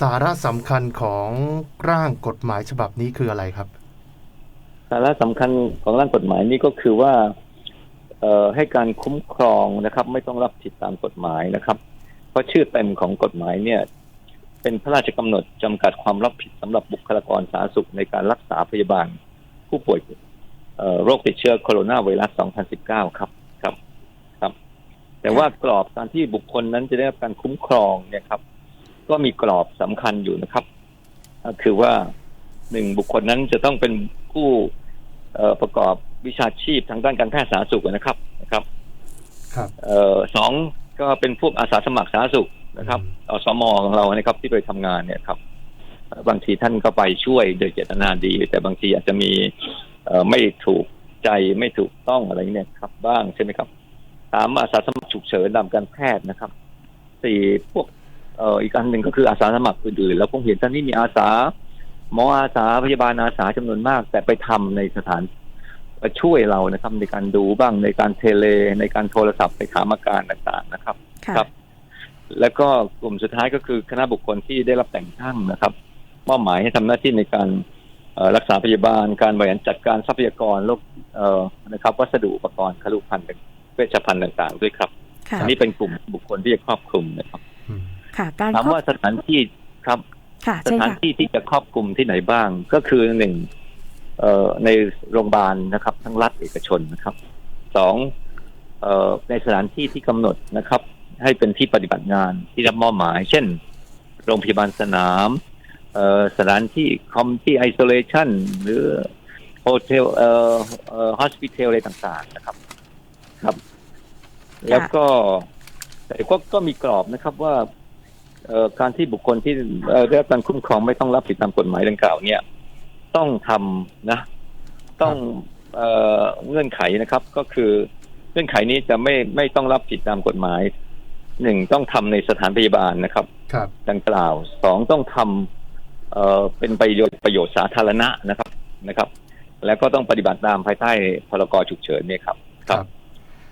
สาระสำคัญของร่างกฎหมายฉบับนี้คืออะไรครับ สาระสำคัญของร่างกฎหมายนี้ก็คือว่าเออให้การคุ้มครองนะครับ ไม่ต้องรับผิดตามกฎหมายนะครับ เพราะชื่อเต็มของกฎหมายเนี่ย เป็นพระราชกำหนดจำกัดความรับผิดสำหรับบุคลากรสาธารณสุขในการรักษาพยาบาล ผู้ป่วยโรคติดเชื้อโคโรนาไวรัส 2019 ครับครับครับ แต่ว่ากรอบการที่บุคคลนั้นจะได้รับการคุ้มครองเนี่ยครับ ก็มีกรอบสำคัญอยู่นะครับก็คือว่าหนึ่งบุคคลนั้นจะต้องเป็นผู้เอ่อประกอบวิชาชีพทางด้านการแพทย์สาธารณสุขนะครับนะครับ ครับเอ่อสองก็เป็นพวกอาสาสมัครสาธารณสุขนะครับอสมของเรานะครับที่ไปทำงานเนี่ยครับเอ่อบางทีท่านก็ไปช่วยโดยเจตนาดี แต่บางทีอาจจะมีเอ่อไม่ถูกใจไม่ถูกต้องอะไรเนี่ยครับ บ้างใช่ไหมครับสามอาสาสมัครฉุกเฉินนำการแพทย์นะครับสี่พวก เอ่ออีกอันหนึ่งก็คืออาสาสมัครอื่นๆแล้วผมเห็นท่านนี้มีอาสา หมออาสาพยาบาลอาสาจำนวนมาก แต่ไปทำในสถานช่วยเรานะครับในการดูบ้างในการเทเล ในการโทรศัพท์ไปถามอาการต่างๆนะครับค่ะครับ แล้วก็กลุ่มสุดท้ายก็คือคณะบุคคลที่ได้รับแต่งตั้งนะครับมอบหมายให้ทำหน้าที่ในการเอ่อรักษาพยาบาล การบริหารจัดการทรัพยากรโรคเอ่อนะครับ วัสดุอุปกรณ์คลุภัณฑ์เวชภัณฑ์ต่าง ๆ ด้วยครับค่ะอันนี้เป็นกลุ่มบุคคลที่จะครอบคลุมนะครับอืม ค่ะการถามครอบว่าสถานที่ครับค่ะสใช่ถานค่ะที่ที่จะครอบคลุมที่ไหนบ้าง ก็คือหนึ่งเอ่อในโรงพยาบาลนะครับ ทั้งรัฐเอกชนนะครับสองเอ่อในสถานที่ที่กำหนดนะครับ ให้เป็นที่ปฏิบัติงานที่รับมอบหมาย เช่น โรงพยาบาลสนามเอ่อสถานที่คอมที่ไอโซเลชันหรือโฮเทลเอ่อเอ่อฮอสพิทอลอะไรต่างๆนะครับ ครับ แล้วก็แต่ก็ก็มีกรอบนะครับว่าเอ่อ การที่บุคคลที่เอ่อได้รับการคุ้มครองไม่ต้องรับผิดตามกฎหมายดังกล่าวเนี่ย ต้องทำนะ ต้องเอ่อเงื่อนไขนะครับ ก็คือเงื่อนไขนี้จะไม่ไม่ต้องรับผิดตามกฎหมายหนึ่งต้องทำในสถานพยาบาลนะครับครับดังกล่าวสองต้องทำเอ่อเป็นประโยชน์ประโยชน์สาธารณะนะครับนะครับ แล้วก็ต้องปฏิบัติตามภายใต้พรกฉุกเฉินเนี่ยครับ ครับ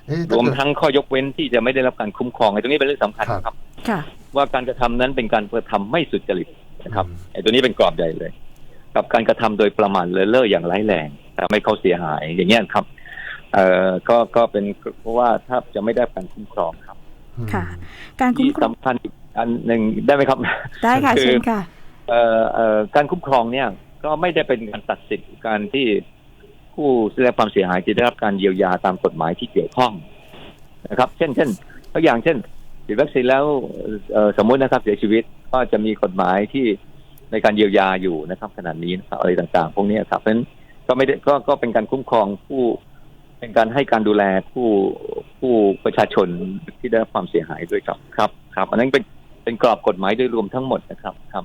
เอ๊ะรถ้าวมเกิดทั้งข้อยกเว้นที่จะไม่ได้รับการคุ้มครองไอ้ตรงนี้เป็นเรื่องสำคัญครับนะครับค่ะ ว่าการกระทำนั้นเป็นการกระทำไม่สุจริตนะครับอืมไอ้ตัวนี้เป็นกรอบใหญ่เลย กับการกระทำโดยประมาทเลินเล่ออย่างร้ายแรงทำให้เขาเสียหายอย่างเงี้ยครับ เอ่อก็ก็เป็นเพราะว่าถ้าจะไม่ได้รับการคุ้มครองครับ ค่ะ การคุ้มที่ครองสำคัญอีกอันหนึ่งได้ไหมครับ ได้ค่ะคือเชิญค่ะเอ่อเอ่อการคุ้มครองเนี่ย ก็ไม่ได้เป็นการตัดสิทธิ์การที่ผู้ได้รับความเสียหายจะได้รับการเยียวยาตามกฎหมายที่เกี่ยวข้องนะครับ เช่นเช่นตัวอย่างเช่น ฉีดวัคซีนแล้วสมมุตินะครับเสียชีวิตก็จะมีกฎหมายที่ในการเยียวยาอยู่นะครับขนาดนี้นะครับอะไรต่างๆ พวกนี้ครับเพราะฉะนั้นก็ไม่ได้ก็ก็เป็นการคุ้มครองผู้เป็นการให้การดูแลผู้ผู้ประชาชนที่ได้รับความเสียหายด้วยครับครับครับ อันนั้นเป็นเป็นกรอบกฎหมายโดยรวมทั้งหมดนะครับครับ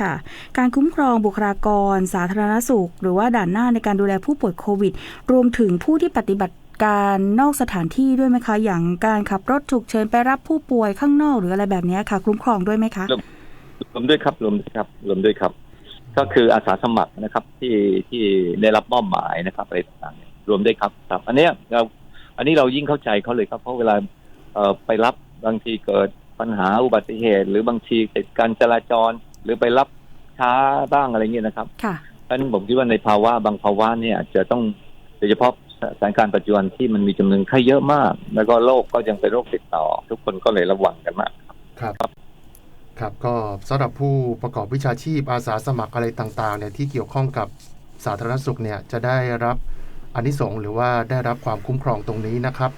ค่ะการคุ้มครองบุคลากร สาธารณสุข หรือว่าด่านหน้าในการดูแลผู้ป่วยโควิด รวมถึงผู้ที่ปฏิบัติ การนอกสถานที่ด้วยไหมคะ อย่างการขับรถฉุกเฉินไปรับผู้ป่วยข้างนอกหรืออะไรแบบนี้ค่ะ คุ้มครองด้วยไหมคะรวมรวมด้วยครับรวมด้วยครับรวมด้วยครับ ก็คืออาสาสมัครนะครับที่ที่ได้รับมอบหมายนะครับอะไรต่างๆเนี่ยรวมด้วยครับครับ อันเนี้ยเราอันนี้เรายิ่งเข้าใจเขาเลยครับ เพราะเวลาเอ่อไปรับบางทีเกิดปัญหาอุบัติเหตุ หรือบางทีติดการจราจร หรือไปรับช้าบ้างอะไรเงี้ยนะครับค่ะเพราะฉะนั้นผมคิดว่าในภาวะบางภาวะเนี่ยอาจจะต้องโดยเฉพาะ สถานการณ์ปัจจุบันที่มันมีจำนวนไข้เยอะมาก แล้วก็โรคก็ยังเป็นโรคติดต่อ ทุกคนก็เลยระวังกันมากครับครับก็สำหรับผู้ประกอบวิชาชีพอาสาสมัครอะไรต่างๆเนี่ยที่เกี่ยวข้องกับสาธารณสุขเนี่ยจะได้รับอนนิสงส์หรือว่าได้รับความคุ้มครองตรงนี้นะครับ